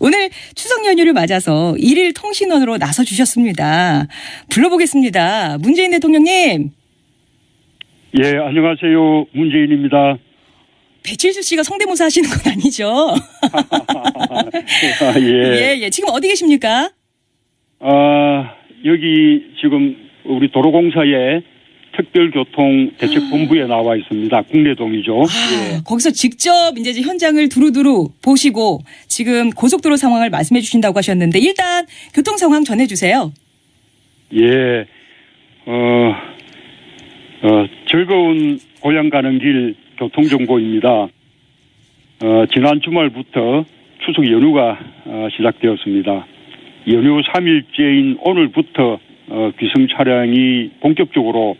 오늘 추석 연휴를 맞아서 일일 통신원으로 나서 주셨습니다. 불러보겠습니다. 문재인 대통령님, 예, 안녕하세요. 문재인입니다. 배칠수 씨가 성대모사 하시는 건 아니죠? 아, 예. 예, 예. 지금 어디 계십니까? 아, 여기 지금 우리 도로공사의 특별교통대책본부에 나와 있습니다. 국내동이죠. 아, 거기서 직접 이제 현장을 두루두루 보시고 지금 고속도로 상황을 말씀해 주신다고 하셨는데 일단 교통 상황 전해 주세요. 예. 예. 어, 어, 즐거운 고향 가는 길 교통정보입니다. 어, 지난 주말부터 추석 연휴가 어, 시작되었습니다. 연휴 3일째인 오늘부터 어, 귀성 차량이 본격적으로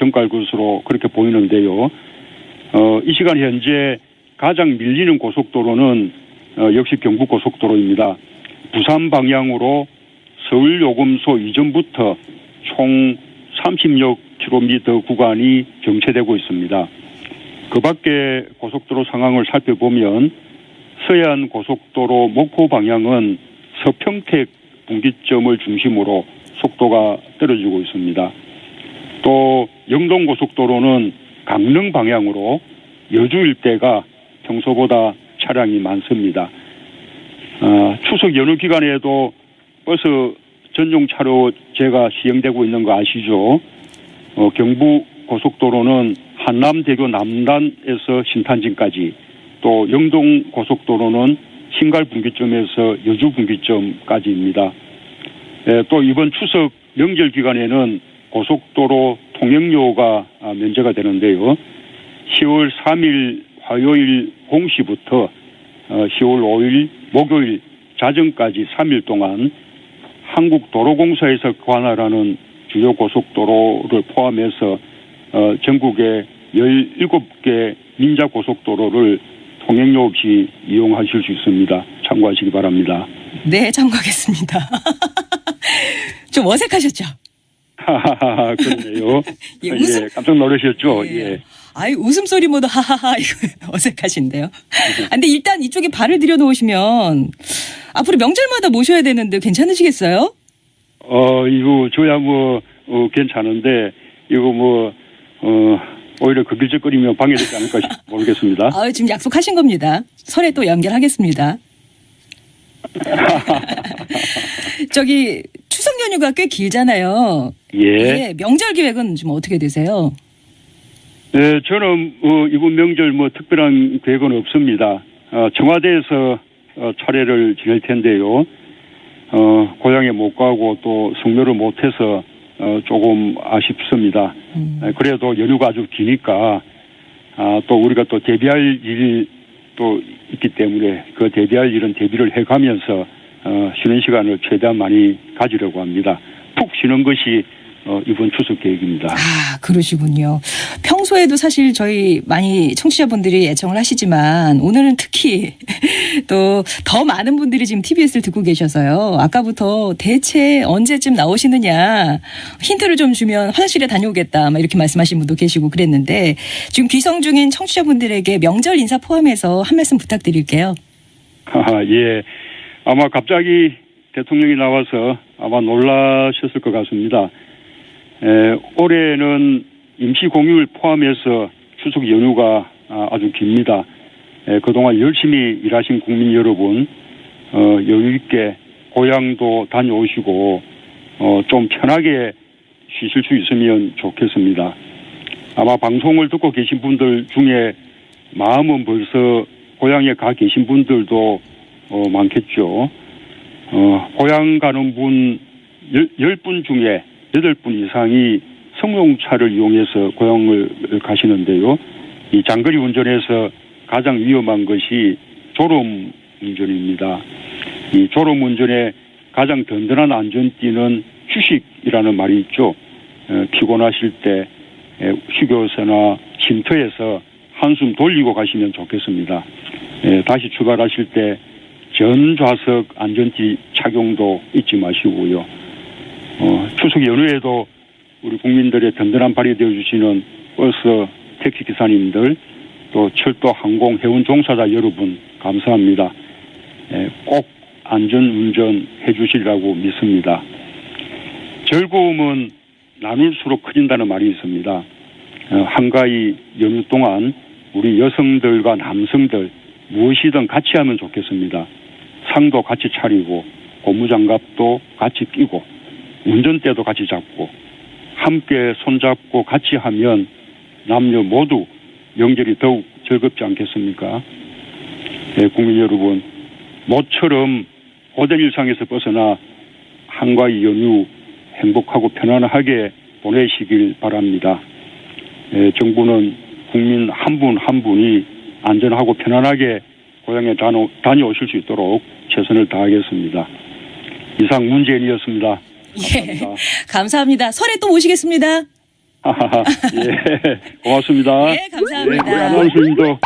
어, 정갈 것으로 그렇게 보이는데요. 어, 이 시간 현재 가장 밀리는 고속도로는 어, 역시 경부고속도로입니다. 부산 방향으로 서울 요금소 이전부터 총 30여 킬로미터 구간이 정체되고 있습니다. 그 밖에 고속도로 상황을 살펴보면 서해안 고속도로 목포 방향은 서평택 분기점을 중심으로 속도가 떨어지고 있습니다. 또 영동 고속도로는 강릉 방향으로 여주 일대가 평소보다 차량이 많습니다. 어, 추석 연휴 기간에도 버스 전용 차로제가 시행되고 있는 거 아시죠? 어, 경부 고속도로는 한남대교 남단에서 신탄진까지 또 영동 고속도로는 신갈 분기점에서 여주 분기점까지입니다. 예, 또 이번 추석 명절 기간에는 고속도로 통행료가 아, 면제가 되는데요. 10월 3일 화요일 0시부터 어, 10월 5일 목요일 자정까지 3일 동안 한국도로공사에서 관할하는 주요 고속도로를 포함해서 어, 전국의 17개 민자 고속도로를 통행료 없이 이용하실 수 있습니다. 참고하시기 바랍니다. 네, 참고하겠습니다. 좀 어색하셨죠? 그러네요. 예, 웃음- 예, 깜짝 놀라셨죠? 예. 예. 아이 웃음소리보다 하하하 이거 어색하신데요. 아, 근데 일단 이쪽에 발을 들여놓으시면 앞으로 명절마다 모셔야 되는데 괜찮으시겠어요? 어, 이거 저야 뭐, 어, 괜찮은데, 이거 뭐, 어, 오히려 그 길적거리면 방해되지 않을까 모르겠습니다. 아, 지금 약속하신 겁니다. 설에 또 연결하겠습니다. 저기 추석 연휴가 꽤 길잖아요. 예. 예, 명절 계획은 좀 어떻게 되세요? 네, 저는 어, 이번 명절 뭐 특별한 계획은 없습니다. 어, 청와대에서 어, 차례를 지낼 텐데요. 어, 고향에 못 가고 또 성묘를 못해서 어, 조금 아쉽습니다. 음. 에, 그래도 연휴가 아주 기니까 아, 또 우리가 또 대비할 일이 또 있기 때문에 그 대비할 일은 대비를 해가면서 어, 쉬는 시간을 최대한 많이 가지려고 합니다. 푹 쉬는 것이 어, 이번 추석 계획입니다. 아, 그러시군요. 평소에도 사실 저희 많이 청취자분들이 애청을 하시지만 오늘은 특히 또 더 많은 분들이 지금 TBS를 듣고 계셔서요. 아까부터 대체 언제쯤 나오시느냐 힌트를 좀 주면 화장실에 다녀오겠다 막 이렇게 말씀하신 분도 계시고 그랬는데 지금 귀성 중인 청취자분들에게 명절 인사 포함해서 한 말씀 부탁드릴게요. 아, 예. 아마 갑자기 대통령이 나와서 아마 놀라셨을 것 같습니다. 에, 올해는 임시 공휴일 포함해서 추석 연휴가 아, 아주 깁니다. 에, 그동안 열심히 일하신 국민 여러분, 어, 여유 있게 고향도 다녀오시고, 어, 좀 편하게 쉬실 수 있으면 좋겠습니다. 아마 방송을 듣고 계신 분들 중에 마음은 벌써 고향에 가 계신 분들도 어, 많겠죠. 어, 고향 가는 분, 열, 열분 중에 여덟 분 이상이 승용차를 이용해서 고향을 가시는데요. 이 장거리 운전에서 가장 위험한 것이 졸음 운전입니다. 이 졸음 운전의 가장 든든한 안전띠는 휴식이라는 말이 있죠. 어, 피곤하실 때 에, 휴게소나 쉼터에서 한숨 돌리고 가시면 좋겠습니다. 에, 다시 출발하실 때 전좌석 안전띠 착용도 잊지 마시고요. 어, 추석 연휴에도 우리 국민들의 든든한 발이 되어 주시는 버스 택시 기사님들 또 철도 항공 해운 종사자 여러분 감사합니다. 에, 꼭 안전 운전 해주시리라고 믿습니다. 즐거움은 나눌수록 커진다는 말이 있습니다. 어, 한가위 연휴 동안 우리 여성들과 남성들 무엇이든 같이 하면 좋겠습니다. 상도 같이 차리고 고무장갑도 같이 끼고 운전대도 같이 잡고 함께 손잡고 같이 하면 남녀 모두 명절이 더욱 즐겁지 않겠습니까? 네, 국민 여러분 모처럼 고된 일상에서 벗어나 한가위 연휴 행복하고 편안하게 보내시길 바랍니다. 예, 정부는 국민 한분한 분이 안전하고 편안하게 고향에 다녀, 다녀오실 수 있도록 최선을 다하겠습니다. 이상 문재인이었습니다. 예. 감사합니다. 감사합니다. 설에 또 모시겠습니다. 예, 고맙습니다. 예, 감사합니다. 예, 아나운서님도